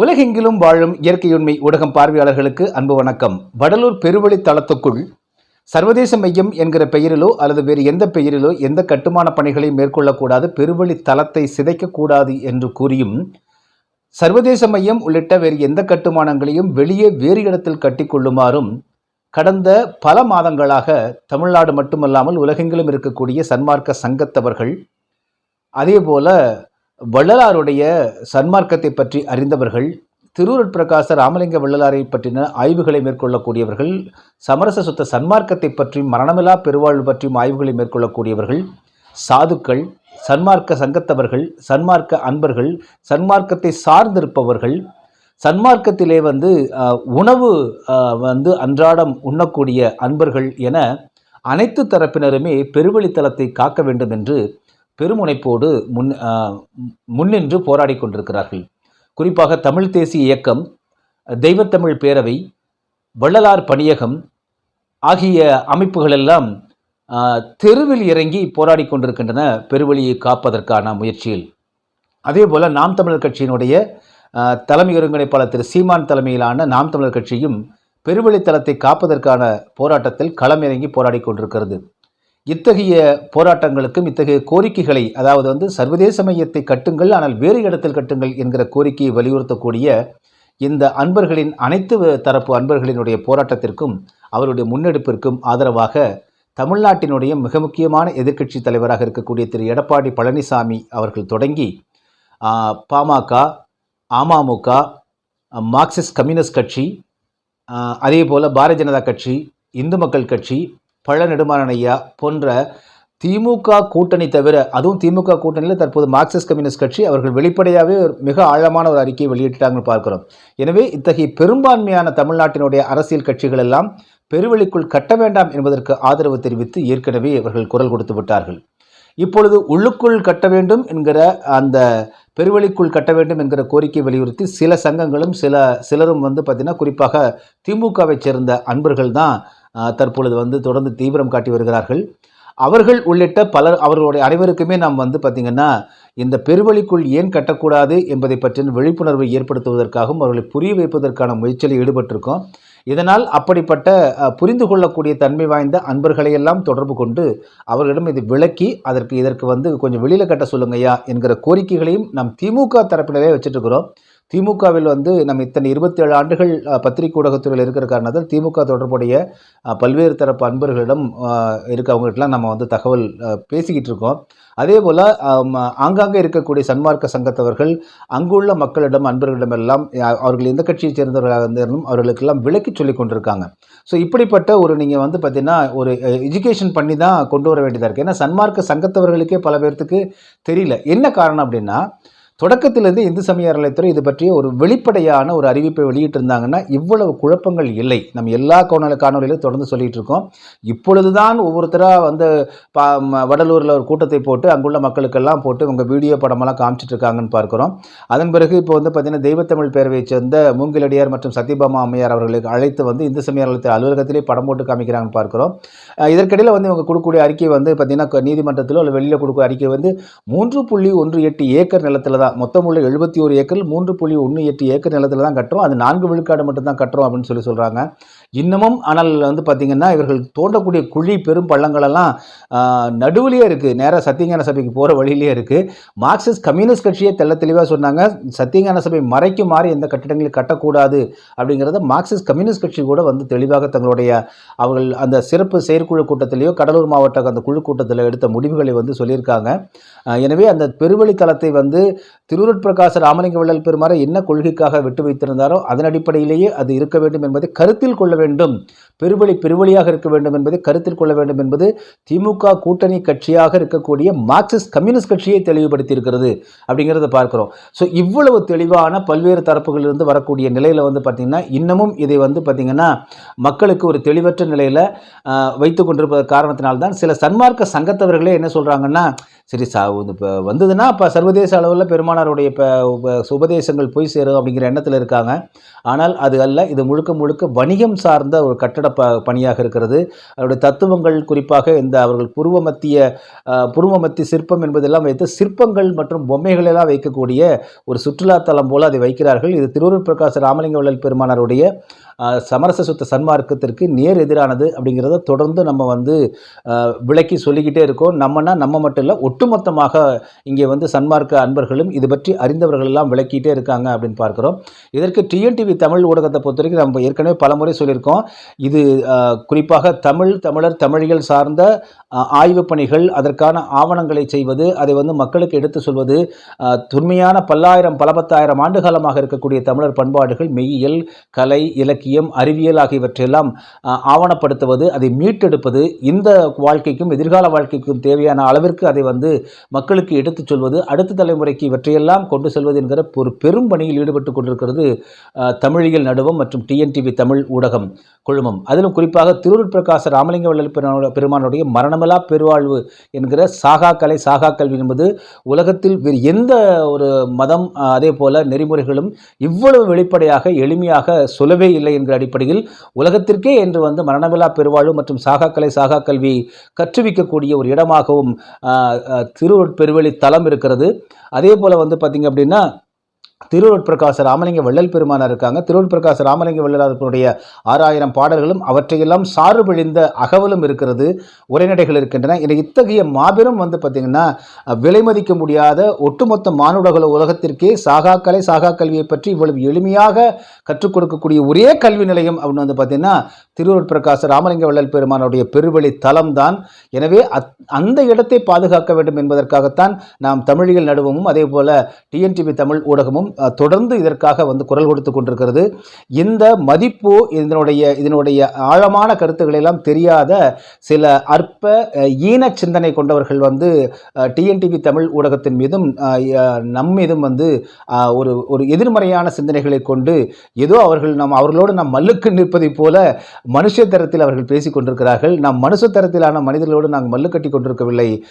உலகெங்கிலும் வாழும் இயற்கையுண்மை ஊடகம் பார்வையாளர்களுக்கு அன்பு வணக்கம். வடலூர் பெருவழி தளத்துக்குள் சர்வதேச மையம் என்கிற பெயரிலோ அல்லது வேறு எந்த பெயரிலோ எந்த கட்டுமான பணிகளையும் மேற்கொள்ளக்கூடாது பெருவழி தளத்தை சிதைக்கக்கூடாது என்று கூறியும் சர்வதேச மையம் உள்ளிட்ட வேறு எந்த கட்டுமானங்களையும் வெளியே வேறு இடத்தில் கட்டிக்கொள்ளுமாறும் கடந்த பல மாதங்களாக தமிழ்நாடு மட்டுமல்லாமல் உலகெங்கிலும் இருக்கக்கூடிய சன்மார்க்க சங்கத்தவர்கள் அதேபோல வள்ளலாருடைய சன்மார்க்கத்தை பற்றி அறிந்தவர்கள் திருவுருட் பிரகாச ராமலிங்க வள்ளலாரை பற்றின ஆய்வுகளை மேற்கொள்ளக்கூடியவர்கள் சமரச சுத்த சன்மார்க்கத்தை பற்றியும் மரணமில்லா பெருவாழ்வு பற்றியும் ஆய்வுகளை மேற்கொள்ளக்கூடியவர்கள் சாதுக்கள் சன்மார்க்க சங்கத்தவர்கள் சன்மார்க்க அன்பர்கள் சன்மார்க்கத்தை சார்ந்திருப்பவர்கள் சன்மார்க்கத்திலே வந்து உணவு வந்து அன்றாடம் உண்ணக்கூடிய அன்பர்கள் என அனைத்து தரப்பினருமே பெருவழித்தலத்தை காக்க வேண்டும் என்று பெருமுனைப்போடு முன் முன்னின்று போராடி கொண்டிருக்கிறார்கள். குறிப்பாக தமிழ் தேசிய இயக்கம் தெய்வத்தமிழ் பேரவை வள்ளலார் பணியகம் ஆகிய அமைப்புகளெல்லாம் தெருவில் இறங்கி போராடி கொண்டிருக்கின்றன பெருவழியை காப்பதற்கான முயற்சியில். அதே போல் நாம் தமிழர் கட்சியினுடைய தலைமை ஒருங்கிணைப்பாளர் திரு சீமான் தலைமையிலான நாம் தமிழர் கட்சியும் பெருவழித்தலத்தை காப்பதற்கான போராட்டத்தில் களமிறங்கி போராடி கொண்டிருக்கிறது. இத்தகைய போராட்டங்களுக்கும் இத்தகைய கோரிக்கைகளை அதாவது வந்து சர்வதேச மையத்தை கட்டுங்கள் ஆனால் வேறு இடத்தில் கட்டுங்கள் என்கிற கோரிக்கையை வலியுறுத்தக்கூடிய இந்த அன்பர்களின் அனைத்து தரப்பு அன்பர்களினுடைய போராட்டத்திற்கும் அவருடைய முன்னெடுப்பிற்கும் ஆதரவாக தமிழ்நாட்டினுடைய மிக முக்கியமான எதிர்க்கட்சி தலைவராக இருக்கக்கூடிய திரு. எடப்பாடி பழனிசாமி அவர்கள் தொடங்கி பாமக அமமுக மார்க்சிஸ்ட் கம்யூனிஸ்ட் கட்சி அதே போல் பாரதிய ஜனதா கட்சி இந்து மக்கள் கட்சி பழ நெடுமாறன் ஐயா போன்ற திமுக கூட்டணி தவிர அதுவும் திமுக கூட்டணியில் தற்போது மார்க்சிஸ்ட் கம்யூனிஸ்ட் கட்சி அவர்கள் வெளிப்படையாகவே ஒரு மிக ஆழமான ஒரு அறிக்கையை வெளியிட்டாங்கன்னு பார்க்கிறோம். எனவே இத்தகைய பெரும்பான்மையான தமிழ்நாட்டினுடைய அரசியல் கட்சிகள் எல்லாம் பெருவெளிக்குள் கட்ட வேண்டாம் என்பதற்கு ஆதரவு தெரிவித்து ஏற்கனவே அவர்கள் குரல் கொடுத்து விட்டார்கள். இப்பொழுது உள்ளுக்குள் கட்ட வேண்டும் என்கிற அந்த பெருவெளிக்குள் கட்ட வேண்டும் என்கிற கோரிக்கை வலியுறுத்தி சில சங்கங்களும் சில சிலரும் வந்து பார்த்திங்கன்னா குறிப்பாக திமுகவை சேர்ந்த அன்பர்கள் தான் தற்பொழுது வந்து தொடர்ந்து தீவிரம் காட்டி வருகிறார்கள். அவர்கள் உள்ளிட்ட பலர் அவர்களுடைய அனைவருக்குமே நாம் வந்து பார்த்திங்கன்னா இந்த பெருவழிக்குள் ஏன் கட்டக்கூடாது என்பதை பற்றின விழிப்புணர்வை ஏற்படுத்துவதற்காகவும் அவர்களை புரிய வைப்பதற்கான முயற்சியில் ஈடுபட்டிருக்கோம். இதனால் அப்படிப்பட்ட புரிந்து கொள்ளக்கூடிய தன்மை வாய்ந்த அன்பர்களையெல்லாம் தொடர்பு கொண்டு அவர்களிடம் இது விளக்கி அதற்கு இதற்கு வந்து கொஞ்சம் வெளியில் கட்ட சொல்லுங்கய்யா என்கிற கோரிக்கைகளையும் நாம் திமுக தரப்பினரே வச்சுட்டு இருக்கிறோம் திமுகவில் வந்து நம்ம இத்தனை இருபத்தேழு ஆண்டுகள் பத்திரிகை ஊடகத்துறையில் இருக்கிற காரணத்தால் திமுக தொடர்புடைய பல்வேறு தரப்பு அன்பர்களிடம் இருக்கவங்ககிட்டலாம் நம்ம வந்து தகவல் பேசிக்கிட்டு இருக்கோம். அதே போல் ஆங்காங்கே இருக்கக்கூடிய சன்மார்க்க சங்கத்தவர்கள் அங்குள்ள மக்களிடம் அன்பர்களிடமெல்லாம் அவர்கள் எந்த கட்சியைச் சேர்ந்தவர்களாக இருந்தாலும் அவர்களுக்கெல்லாம் விளக்கி சொல்லி கொண்டிருக்காங்க. ஸோ இப்படிப்பட்ட ஒரு நீங்கள் வந்து பார்த்தீங்கன்னா ஒரு எஜுகேஷன் பண்ணி தான் கொண்டு வர வேண்டியதாக இருக்குது ஏன்னா சன்மார்க்க சங்கத்தவர்களுக்கே பல பேர்த்துக்கு தெரியல. என்ன காரணம் அப்படின்னா தொடக்கத்திலிருந்து இந்து சமய அறநிலையத்துறை இது பற்றிய ஒரு வெளிப்படையான ஒரு அறிவிப்பை வெளியிட்டிருந்தாங்கன்னா இவ்வளவு குழப்பங்கள் இல்லை. நம்ம எல்லா கோணல காணொலியிலும் தொடர்ந்து சொல்லிட்டு இருக்கோம் இப்பொழுதுதான் ஒவ்வொருத்தராக வந்து பா வடலூரில் ஒரு கூட்டத்தை போட்டு அங்குள்ள மக்களுக்கெல்லாம் போட்டு உங்கள் வீடியோ படமெல்லாம் காமிச்சிட்டு இருக்காங்கன்னு பார்க்குறோம். அதன் பிறகு இப்போ வந்து பார்த்தீங்கன்னா தெய்வத்தமிழ் பேரவையைச் சேர்ந்த மூங்கிலடியார் மற்றும் சத்யபாமா அம்மையார் அவர்களுக்கு அழைத்து வந்து இந்து சமய அறநிலையத்துறை அலுவலகத்திலே படம் போட்டு காமிக்கிறாங்கன்னு பார்க்குறோம். இதற்கிடையில் வந்து இவங்க கொடுக்கக்கூடிய அறிக்கை வந்து பார்த்தீங்கன்னா நீதிமன்றத்திலோ இல்லை வெளியில் கொடுக்கக்கூடிய அறிக்கை வந்து மூன்று புள்ளி ஒன்று எட்டு ஏக்கர் நிலத்தில் தான் மொத்தம் உள்ள எழுபத்தி ஒரு ஏக்கர் மூன்று புள்ளி ஒன்று எட்டு ஏக்கர் நிலத்தில் தான் கட்டுறோம். அது நான்கு விழுக்காடு மட்டும் தான் கட்டுறோம் அப்படின்னு சொல்லி சொல்கிறாங்க இன்னமும் ஆனால் வந்து பார்த்திங்கன்னா இவர்கள் தோண்டக்கூடிய குழி பெரும் பள்ளங்களெல்லாம் நடுவுலேயே இருக்குது நேராக சத்தியஞான சபைக்கு போகிற வழியிலே இருக்குது மார்க்சிஸ்ட் கம்யூனிஸ்ட் கட்சியே தெல்ல தெளிவாக சொன்னாங்க. சத்தியஞான சபை மறைக்கும் மாறி எந்த கட்டிடங்களையும் கட்டக்கூடாது அப்படிங்கிறத மார்க்சிஸ்ட் கம்யூனிஸ்ட் கட்சி கூட வந்து தெளிவாக தங்களுடைய அவர்கள் அந்த சிறப்பு செயற்குழு கூட்டத்திலேயோ கடலூர் மாவட்ட அந்த குழு கூட்டத்தில் எடுத்த முடிவுகளை வந்து சொல்லியிருக்காங்க. எனவே அந்த பெருவழித்தலத்தை வந்து திருவருட்பிரகாச ராமலிங்க வள்ளல் பெருமாறை என்ன கொள்கைக்காக விட்டு வைத்திருந்தாரோ அதன் அடிப்படையிலேயே அது இருக்க வேண்டும் என்பதை கருத்தில் கொள்ள வேண்டும். பெருவழி பெருவழியாக இருக்க வேண்டும் என்பதை கருத்தில் கொள்ள வேண்டும் என்பது திமுக கூட்டணி கட்சியாக இருக்கக்கூடிய மார்க்சிஸ்ட் கம்யூனிஸ்ட் கட்சியை தெளிவுபடுத்தி இருக்கிறது அப்படிங்கிறத பார்க்குறோம். ஸோ இவ்வளவு தெளிவான பல்வேறு தரப்புகளிலிருந்து வரக்கூடிய நிலையில் வந்து பார்த்திங்கன்னா இன்னமும் இதை வந்து பார்த்திங்கன்னா மக்களுக்கு ஒரு தெளிவற்ற நிலையில் வைத்து கொண்டிருப்பது காரணத்தினால்தான் சில சன்மார்க்க சங்கத்தவர்களே என்ன சொல்கிறாங்கன்னா சரி சா இப்போ வந்ததுன்னா இப்போ சர்வதேச அளவில் பெருமானாருடைய இப்போ உபதேசங்கள் போய் சேரும் அப்படிங்கிற எண்ணத்தில் இருக்காங்க. ஆனால் அது அல்ல இது முழுக்க முழுக்க வணிகம் சார்ந்த ஒரு கட்டட ப பணியாக இருக்கிறது. அவருடைய தத்துவங்கள் குறிப்பாக இந்த அவர்கள் புருவ மத்திய புருவ மத்திய சிற்பம் என்பதெல்லாம் வைத்து சிற்பங்கள் மற்றும் பொம்மைகள் எல்லாம் வைக்கக்கூடிய ஒரு சுற்றுலாத்தலம் போல அதை வைக்கிறார்கள். இது திருவூர் பிரகாச ராமலிங்க வள்ளல் பெருமானாருடைய சமரச சுத்த சன்மார்க்கத்திற்கு நேர் எதிரானது அப்படிங்கிறத தொடர்ந்து நம்ம வந்து விளக்கி சொல்லிக்கிட்டே இருக்கோம். நம்மனா நம்ம மட்டும் இல்லை ஒட்டுமொத்தமாக இங்கே வந்து சன்மார்க்க அன்பர்களும் இது பற்றி அறிந்தவர்கள் எல்லாம் விளக்கிட்டே இருக்காங்க அப்படின்னு பார்க்குறோம். இதற்கு டிஎன்டிவி தமிழ் ஊடகத்தை பொறுத்த வரைக்கும் நம்ம ஏற்கனவே பலமுறை சொல்லியிருக்கோம். இது குறிப்பாக தமிழ் தமிழர் தமிழியல் சார்ந்த ஆய்வு ஆய்வுப் பணிகள் அதற்கான ஆவணங்களை செய்வது அதை வந்து மக்களுக்கு எடுத்து சொல்வது தொன்மையான பல்லாயிரம் பல பத்தாயிரம் ஆண்டு காலமாக இருக்கக்கூடிய தமிழர் பண்பாடுகள் மெய்யியல் கலை இலக்கியம் அறிவியல் ஆகியவற்றையெல்லாம் ஆவணப்படுத்துவது அதை மீட்டெடுப்பது இந்த வாழ்க்கைக்கும் எதிர்கால வாழ்க்கைக்கும் தேவையான அளவிற்கு அதை வந்து மக்களுக்கு எடுத்துச் சொல்வது அடுத்த தலைமுறைக்கு இவற்றையெல்லாம் கொண்டு செல்வது என்கிற ஒரு பெரும் பணியில் ஈடுபட்டு கொண்டிருக்கிறது தமிழியல் நடுவம் மற்றும் டிஎன்டிவி தமிழ் ஊடகம். குழுமம் அதிலும் குறிப்பாக திருவருட் பிரகாச ராமலிங்க வள்ளல் பெருமானுடைய மரணமிலா பெருவாழ்வு என்கிற சாகா கலை சாகா கல்வி என்பது உலகத்தில் வேறு எந்த ஒரு மதம் அதே போல நெறிமுறைகளும் இவ்வளவு வெளிப்படையாக எளிமையாக சொல்லவே இல்லை என்கிற அடிப்படையில் உலகத்திற்கே என்று வந்து மரணமிலா பெருவாழ்வு மற்றும் சாகா கலை சாகா கல்வி கற்றுவிக்கக்கூடிய ஒரு இடமாகவும் திருவருட் பெருவெளி தலம் இருக்கிறது. அதே போல் வந்து பார்த்திங்க அப்படின்னா திருவருட் பிரகாச ராமலிங்க வள்ளல் பெருமானார் இருக்காங்க. திருவருட் பிரகாச ராமலிங்க வள்ளலாருடைய ஆறாயிரம் பாடல்களும் அவற்றையெல்லாம் சாறுபழிந்த அகவலும் இருக்கிறது உரைநடைகள் இருக்கின்றன. என இத்தகைய மாபெரும் வந்து பார்த்திங்கன்னா விலை மதிக்க முடியாத ஒட்டுமொத்த மானுடகுல உலகத்திற்கே சாகா கலை சாகா கல்வியை பற்றி இவ்வளவு எளிமையாக கற்றுக் கொடுக்கக்கூடிய ஒரே கல்வி நிலையம் அப்படின்னு வந்து பார்த்திங்கன்னா திருவருட் பிரகாச ராமலிங்க வள்ளல் பெருமானுடைய பெருவெளி தலம்தான். எனவே அத்- அந்த இடத்தை பாதுகாக்க வேண்டும் என்பதற்காகத்தான் நாம் தமிழியல் நடுவமும் அதே போல டிஎன்டிவி தமிழ் ஊடகமும் தொடர்ந்து இதற்காக வந்து குரல் கொடுத்து கொண்டிருக்கிறது. இந்த மதிப்பு இதனுடைய இதனுடைய ஆழமான கருத்துக்களை எல்லாம் தெரியாத சில அற்ப ஈன சிந்தனை கொண்டவர்கள் வந்து டிஎன்டிவி தமிழ் ஊடகத்தின் மீதும் நம் மீதும் வந்து ஒரு ஒரு எதிர்மறையான சிந்தனைகளை கொண்டு ஏதோ அவர்கள் நாம் அவர்களோடு நாம் மல்லுக்கு நிற்பதைப் போல மனுஷ தரத்தில் அவர்கள் பேசிக் கொண்டிருக்கிறார்கள் நாம் மனுஷ தரத்திலான மனிதர்களோடு நாங்கள் மல்லு கட்டி கொண்டிருக்கவில்லை.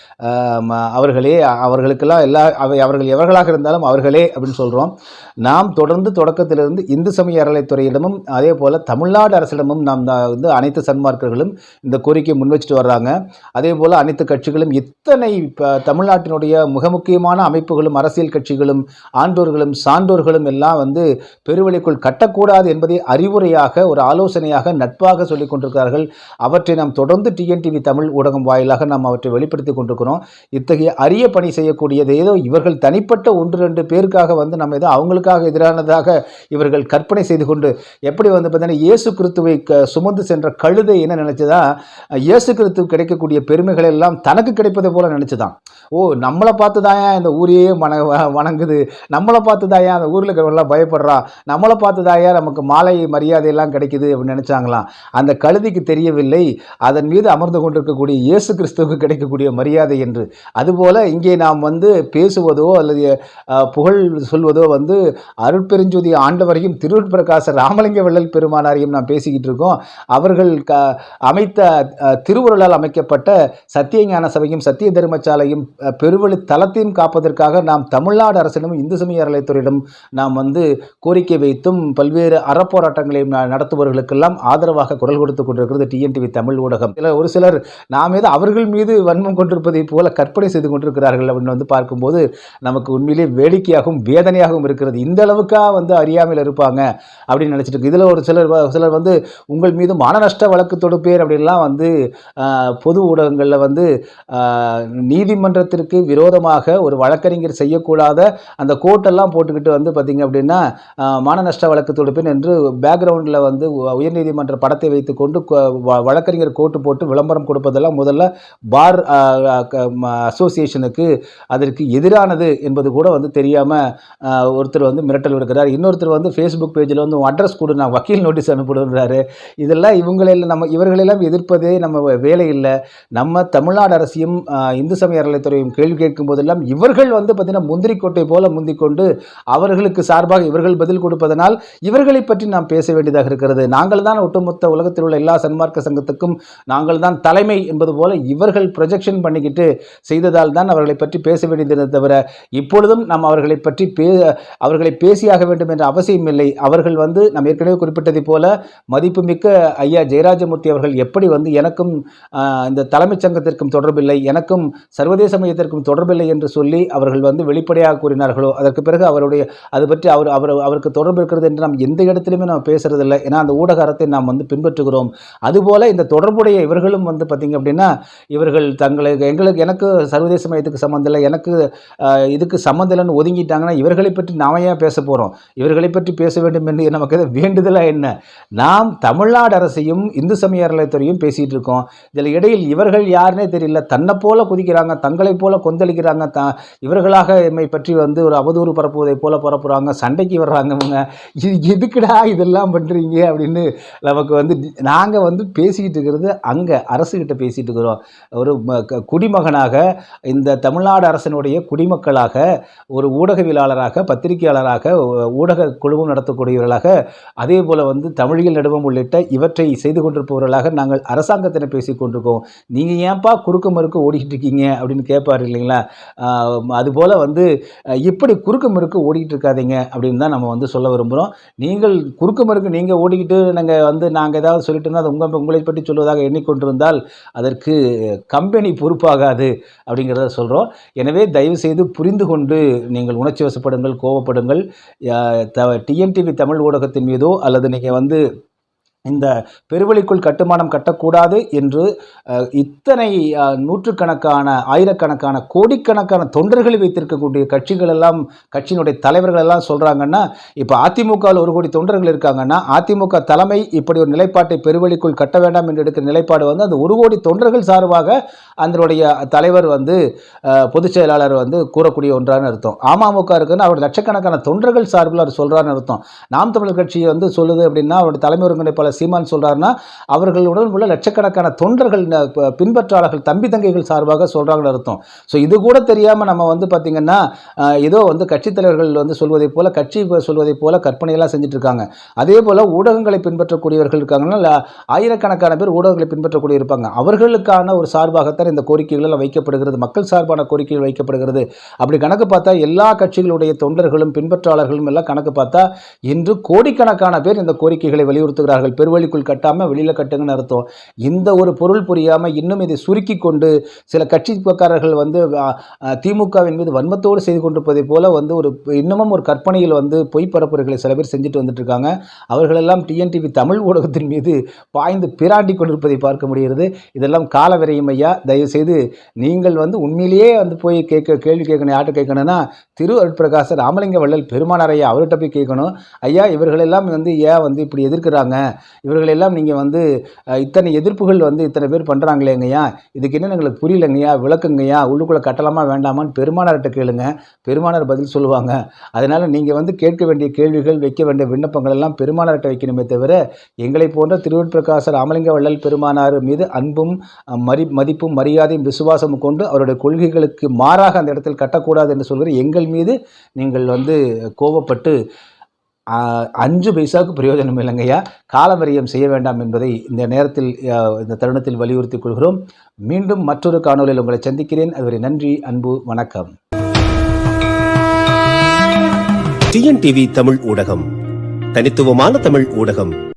ம- அவர்களே அவர்களுக்கெல்லாம் எல்லா அவை அவர்கள் எவர்களாக இருந்தாலும் அவர்களே அப்படின்னு சொல்கிறோம் நாம் தொடர்ந்து தொடக்கத்திலிருந்து இந்து சமய அறநிலைத்துறையிடமும் அதே போல் தமிழ்நாடு அரசிடமும் நாம் வந்து அனைத்து சன்மார்க்கர்களும் இந்த கோரிக்கையை முன்வச்சிட்டு வர்றாங்க. அதே போல் அனைத்து கட்சிகளும் இத்தனை இப்போ தமிழ்நாட்டினுடைய மிக முக்கியமான அமைப்புகளும் அரசியல் கட்சிகளும் ஆண்டோர்களும் சான்றோர்களும் எல்லாம் வந்து பெருவழிக்குள் கட்டக்கூடாது என்பதை அறிவுரையாக ஒரு ஆலோசனையாக நட்பாக சொல்லிக் கொண்டிருக்கிறார்கள். அவற்றை நாம் தொடர்ந்து டிஎன்டிவி தமிழ் ஊடகம் வாயிலாக நாம் அவற்றை வெளிப்படுத்தி கொண்டிருக்கிறோம். இத்தகைய அரிய பணி செய்யக்கூடியது ஏதோ இவர்கள் தனிப்பட்ட ஒன்று ரெண்டு பேருக்காக வந்து நம்ம ஏதோ அவங்களுக்காக எதிரானதாக இவர்கள் கற்பனை செய்து கொண்டு எப்படி வந்து பார்த்தீங்கன்னா இயேசு கிறிஸ்துவை க- சுமந்து சென்ற கழுதை என்ன நினைச்சதா இயேசு கிறிஸ்து கிடைக்கக்கூடிய பெருமைகள் எல்லாம் தனக்கு கிடைப்பதை போல நினைச்சுதான். ஓ நம்மளை பார்த்து தாயா இந்த ஊரையே மன வ- வணங்குது? நம்மளை பார்த்து தாயா அந்த ஊரில் இருக்கிறவங்களாம் பயப்படுறா? நம்மளை பார்த்து தாயா நமக்கு மாலை மரியாதையெல்லாம் கிடைக்குது அப்படின்னு நினச்சாங்களாம். அந்த கழுதிக்கு தெரியவில்லை. அதன் மீது அமர்ந்து கொண்டிருக்கக்கூடிய இயேசு கிறிஸ்துவுக்கு கிடைக்கக்கூடிய மரியாதை என்று. அதுபோல் இங்கே நாம் வந்து பேசுவதோ அல்லது புகழ் சொல்வதோ வந்து அருட்பெருஞ்சோதி ஆண்டவரையும் திருப்பிரகாச ராமலிங்க வள்ளல் பெருமானாரையும் நாம் பேசிக்கிட்டு இருக்கோம். அவர்கள் க அமைத்த திருவுருளால் அமைக்கப்பட்ட சத்தியஞான சபையும் சத்திய தர்மசாலையும் பெருவழி தலத்தையும் காப்பதற்காக நாம் தமிழ்நாடு அரசிடம் இந்து சமய அறநிலைத்துறையிடம் நாம் வந்து கோரிக்கை வைத்தும் பல்வேறு அறப்போராட்டங்களையும் நடத்துபவர்களுக்கெல்லாம் ஆதரவாக குரல் கொடுத்து கொண்டிருக்கிறது டிஎன்டிவி தமிழ் ஊடகம். சில ஒரு சிலர் நாம் ஏதோ அவர்கள் மீது வன்மம் கொண்டிருப்பதைப் போல கற்பனை செய்து கொண்டிருக்கிறார்கள் அப்படின்னு வந்து பார்க்கும்போது நமக்கு உண்மையிலே வேடிக்கையாகவும் வேதனையாகவும் இருக்கிறது. இந்த அளவுக்கா வந்து அறியாமையில் இருப்பாங்க அப்படின்னு நினச்சிட்டு இருக்கு. இதில் ஒரு சிலர் சிலர் வந்து உங்கள் மீது மனநஷ்ட வழக்கு தொடுப்பேர் அப்படின்லாம் வந்து பொது ஊடகங்களில் வந்து நீதிமன்றத்திற்கு விரோதமாக ஒரு வழக்கறிஞர் செய்யக்கூடாத அந்த கோட்டெல்லாம் போட்டுக்கிட்டு வந்து பார்த்திங்க அப்படின்னா மனநஷ்ட வழக்கு தொடுப்பேன் என்று பேக்ரவுண்டில் வந்து உயர்நீதிமன்ற படத்தை வைத்துக்கொண்டு கொ- வ- வழக்கறிஞர் கோட்டு போட்டு விளம்பரம் கொடுப்பதெல்லாம் முதல்ல பார் அசோசியேஷனுக்கு அதற்கு எதிரானது என்பது கூட வந்து தெரியாமல் ஒருத்தர் வந்து மிரட்டல் விடுக்கிறார். இன்னொருத்தர் வந்து ஃபேஸ்புக் பேஜில் வந்து அட்ரஸ் கொடு நான் வக்கீல் நோட்டீஸ் அனுப்பிடுறாரு இதெல்லாம் இவங்களெல்லாம் நம்ம இவர்களெல்லாம் எதிர்ப்பதே நம்ம வேலை இல்லை. நம்ம தமிழ்நாடு அரசியும் இந்து சமய அறநிலைத்துறையும் கேள்வி கேட்கும் போதெல்லாம் இவர்கள் வந்து பார்த்தீங்கன்னா முந்திரி போல முந்திக்கொண்டு அவர்களுக்கு சார்பாக இவர்கள் பதில் கொடுப்பதனால் இவர்களை பற்றி நாம் பேச வேண்டியதாக இருக்கிறது. நாங்கள் தான் ஒட்டுமொத்த ஒத்த உலகத்தில் உள்ள எல்லா சன்மார்க்க சங்கத்துக்கும் நாங்கள் தான் தலைமை என்பது போல இவர்கள் ப்ரொஜெக்ஷன் பண்ணிக்கிட்டு செய்ததால் தான் அவர்களை பற்றி பேச வேண்டியதை தவிர இப்பொழுதும் நாம் அவர்களை பற்றி பே அவர்களை பேசியாக வேண்டும் என்ற அவசியம் இல்லை. அவர்கள் வந்து நாம் ஏற்கனவே குறிப்பிட்டதை போல மதிப்புமிக்க ஐயா ஜெயராஜமூர்த்தி அவர்கள் எப்படி வந்து எனக்கும் இந்த தலைமைச் சங்கத்திற்கும் தொடர்பில்லை எனக்கும் சர்வதேச மையத்திற்கும் தொடர்பில்லை என்று சொல்லி அவர்கள் வந்து வெளிப்படையாக கூறினார்களோ அதற்கு பிறகு அவருடைய அது பற்றி அவர் அவர் அவருக்கு தொடர்பு இருக்கிறது என்று நாம் எந்த இடத்துலையுமே நாம் பேசுறதில்லை. ஏன்னா அந்த ஊடக அறத்தை நாம் வந்து பின்பற்றுகிறோம். அதுபோல் இந்த தொடர்புடைய இவர்களும் வந்து பார்த்திங்க அப்படின்னா இவர்கள் தங்களை எங்களுக்கு எனக்கு சர்வதேச மையத்துக்கு சம்மந்தம் இல்லை எனக்கு இதுக்கு சம்மந்தம் இல்லைன்னு ஒதுங்கிட்டாங்கன்னா இவர்களை பற்றி நாம ஏன் பேச போகிறோம் இவர்களை பற்றி பேச வேண்டும் என்று நமக்கு எது வேண்டுதலாக என்ன? நாம் தமிழ்நாடு அரசையும் இந்து சமய அறநிலையத்துறையும் பேசிகிட்டு இருக்கோம். இதில் இடையில் இவர்கள் யாருன்னே தெரியல. தன்னை போல குதிக்கிறாங்க தங்களைப் போல கொந்தளிக்கிறாங்க த இவர்களாக எம்மை பற்றி வந்து ஒரு அவதூறு பரப்புவதை போல பரப்புகிறாங்க சண்டைக்கு வர்றாங்க இவங்க. இது எதுக்குடா இதெல்லாம் பண்ணுறீங்க அப்படின்னு நமக்கு வந்து நாங்கள் வந்து பேசிக்கிட்டு இருக்கிறது அங்கே அரசுக்கிட்ட பேசிகிட்டு இருக்கிறோம். ஒரு ம- க- குடிமகனாக இந்த தமிழ்நாடு அரசனுடைய குடிமக்களாக ஒரு ஊடகவியலாளராக பத்திரிகையாளராக ஊடக குழுவும் நடத்தக்கூடியவர்களாக அதே போல் வந்து தமிழியல் நடுவம் உள்ளிட்ட இவற்றை செய்து கொண்டிருப்பவர்களாக நாங்கள் அரசாங்கத்தினை பேசி கொண்டிருக்கோம். நீங்கள் ஏன்பா குறுக்க மறுக்க ஓடிக்கிட்டு இருக்கீங்க அப்படின்னு கேட்பார் இல்லைங்களா? அதுபோல் வந்து இப்படி குறுக்க மறுக்க ஓடிக்கிட்டு இருக்காதீங்க அப்படின்னு தான் நம்ம வந்து சொல்ல விரும்புகிறோம் நீங்கள் குறுக்க மறுக்க நீங்கள் ஓடிக்கிட்டு நாங்கள் வந்து நாங்கள் நாங்கள் ஏதாவது சொல்லிட்டோம்னா அது உங்கள் உங்களை பற்றி சொல்வதாக எண்ணிக்கொண்டிருந்தால் அதற்கு கம்பெனி பொறுப்பாகாது அப்படிங்கிறத சொல்கிறோம் எனவே தயவு செய்து புரிந்து கொண்டு நீங்கள் உணர்ச்சி வசப்படுங்கள் கோவப்படுங்கள். டிஎன்டிவி தமிழ் ஊடகத்தின் மீதோ அல்லது நீங்கள் வந்து இந்த பெருவழிக்குள் கட்டுமானம் கட்டக்கூடாது என்று இத்தனை நூற்றுக்கணக்கான ஆயிரக்கணக்கான கோடிக்கணக்கான தொண்டர்களை வைத்திருக்கக்கூடிய கட்சிகள் எல்லாம் கட்சியினுடைய தலைவர்கள் எல்லாம் சொல்கிறாங்கன்னா இப்போ அதிமுகவில் ஒரு கோடி தொண்டர்கள் இருக்காங்கன்னா அதிமுக தலைமை இப்படி ஒரு நிலைப்பாட்டை பெருவழிக்குள் கட்ட வேண்டாம் என்று எடுக்கிற நிலைப்பாடு வந்து அந்த ஒரு கோடி தொண்டர்கள் சார்பாக அதனுடைய தலைவர் வந்து பொதுச் செயலாளர் வந்து கூறக்கூடிய ஒன்றான அர்த்தம். அமமுக இருக்குன்னு அவர் லட்சக்கணக்கான தொண்டர்கள் சார்பில் அவர் சொல்கிறான்னு அர்த்தம். நாம் தமிழர் கட்சி வந்து சொல்லுது அப்படின்னா அவருடைய தலைமை ஒருங்கிணைப்பாளர் சீமான் சொல்கிறாருன்னா அவர்களுடன் உள்ள லட்சக்கணக்கான தொண்டர்கள் பின்பற்றாளர்கள் தம்பி தங்கைகள் சார்பாக சொல்கிறாங்கன்னு அர்த்தம். ஸோ இது கூட தெரியாமல் நம்ம வந்து பார்த்திங்கன்னா ஏதோ வந்து கட்சித் தலைவர்கள் வந்து சொல்வதைப் போல கட்சி சொல்வதைப் போல கற்பனையெல்லாம் செஞ்சுட்டு இருக்காங்க அதே போல் ஊடகங்களை பின்பற்றக்கூடியவர்கள் இருக்காங்கன்னா ஆயிரக்கணக்கான பேர் ஊடகங்களை பின்பற்றக்கூடிய இருப்பாங்க அவர்களுக்கான ஒரு சார்பாகத்தான் இந்த கோரிக்கைகள் வைக்கப்படுகிறது. மக்கள் சார்பான கோரிக்கைகள் வைக்கப்படுகிறது. அப்படி கணக்கு பார்த்தா எல்லா கட்சிகளுடைய தொண்டர்களும் பின்பற்றாளர்களும் எல்லாம் கணக்கு பார்த்தா இன்று கோடிக்கணக்கான பேர் இந்த கோரிக்கைகளை வலியுறுத்துகிறார்கள். பெருவழிக்குள் கட்டாமல் வெளியில் கட்டுங்கன்னு அர்த்தம். இந்த ஒரு பொருள் புரியாமல் இன்னும் இதை சுருக்கி கொண்டு சில கட்சிக்காரர்கள் வந்து திமுகவின் மீது வன்மத்தோடு செய்து கொண்டிருப்பதை போல வந்து ஒரு இன்னமும் ஒரு கற்பனையில் வந்து பொய் பரப்புரைகளை சில பேர் செஞ்சுட்டு வந்துட்டு இருக்காங்க அவர்களெல்லாம் டிஎன்டிவி தமிழ் ஊடகத்தின் மீது பாய்ந்து பிராண்டி கொண்டிருப்பதை பார்க்க முடிகிறது. இதெல்லாம் கால விரையும் ஐயா. தயவுசெய்து நீங்கள் வந்து உண்மையிலேயே வந்து போய் கேட்க கேள்வி கேட்கணும் யார்கிட்ட கேட்கணும்னா திரு அருட்பிரகாச ராமலிங்க வள்ளல் பெருமானார் ஐயா அவர்கிட்ட போய் கேட்கணும். ஐயா இவர்களெல்லாம் வந்து ஏன் வந்து இப்படி எதிர்க்கிறாங்க? இவர்களெல்லாம் நீங்கள் வந்து இத்தனை எதிர்ப்புகள் வந்து இத்தனை பேர் பண்ணுறாங்களேங்கய்யா இதுக்கு என்ன எங்களுக்கு புரியலங்கய்யா? விளக்குங்கய்யா? உள்ளுக்குள்ளே கட்டலாமா வேண்டாமான்னு பெருமானார்கிட்ட கேளுங்க. பெருமானார் பதில் சொல்லுவாங்க. அதனால் நீங்கள் வந்து கேட்க வேண்டிய கேள்விகள் வைக்க வேண்டிய விண்ணப்பங்கள் எல்லாம் பெருமானார்கிட்ட வைக்கணுமே தவிர எங்களை போன்ற திருவட்பிரகாசர் ராமலிங்க வள்ளல் பெருமானார் மீது அன்பும் மரி மதிப்பும் மரியாதையும் விசுவாசமும் கொண்டு அவருடைய கொள்கைகளுக்கு மாறாக அந்த இடத்தில் கட்டக்கூடாது என்று சொல்கிற எங்கள் மீது நீங்கள் வந்து கோபப்பட்டு அஞ்சு பைசாவுக்கு பிரயோஜனம் இல்லைங்கய்யா. காலவரியம் செய்ய வேண்டாம் என்பதை இந்த நேரத்தில் இந்த தருணத்தில் வலியுறுத்திக் கொள்கிறோம். மீண்டும் மற்றொரு காணொலியில் உங்களை சந்திக்கிறேன். அதுவரை நன்றி அன்பு வணக்கம். டிஎன்டிவி தமிழ் ஊடகம். தனித்துவமான தமிழ் ஊடகம்.